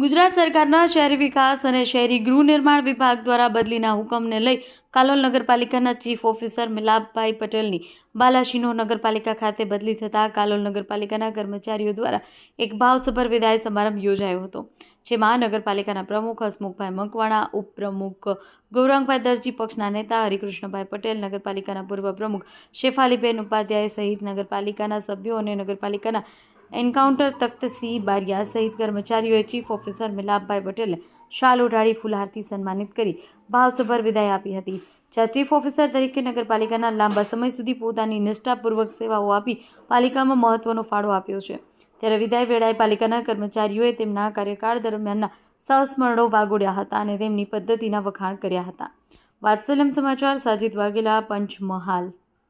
ગુજરાત સરકારના શહેરી વિકાસ અને શહેરી ગૃહ નિર્માણ વિભાગ દ્વારા બદલીના હુકમને લઈ કાલોલ નગરપાલિકાના ચીફ ઓફિસર મિલાપભાઈ પટેલની બાલાશીનો નગરપાલિકા ખાતે બદલી થતાં કાલોલ નગરપાલિકાના કર્મચારીઓ દ્વારા એક ભાવસભર વિદાય સમારંભ યોજાયો હતો, જેમાં નગરપાલિકાના પ્રમુખ હસમુખભાઈ મકવાણા, ઉપપ્રમુખ ગૌરંગભાઈ દરજી પક્ષના નેતા હરિકૃષ્ણભાઈ પટેલ, નગરપાલિકાના પૂર્વ પ્રમુખ શેફાલીબેન ઉપાધ્યાય સહિત નગરપાલિકાના સભ્યો અને નગરપાલિકાના એન્કાઉન્ટર તખ્તસિંહ બારિયા સહિત કર્મચારીઓએ ચીફ ઓફિસર મિલાપભાઈ પટેલને શાલ ઓઢાડી ફૂલહારથી સન્માનિત કરી ભાવસભર વિદાય આપી હતી. જ્યાં ચીફ ઓફિસર તરીકે નગરપાલિકાના લાંબા સમય સુધી પોતાની નિષ્ઠાપૂર્વક સેવાઓ આપી પાલિકામાં મહત્વનો ફાળો આપ્યો છે. ત્યારે વિદાય વેળાએ પાલિકાના કર્મચારીઓએ તેમના કાર્યકાળ દરમિયાનના સહસ્મરણો વાગોડ્યા હતા અને તેમની પદ્ધતિના વખાણ કર્યા હતા. વાત્સલ્યમ સમાચાર સાજિદ વાઘેલા, પંચમહાલ.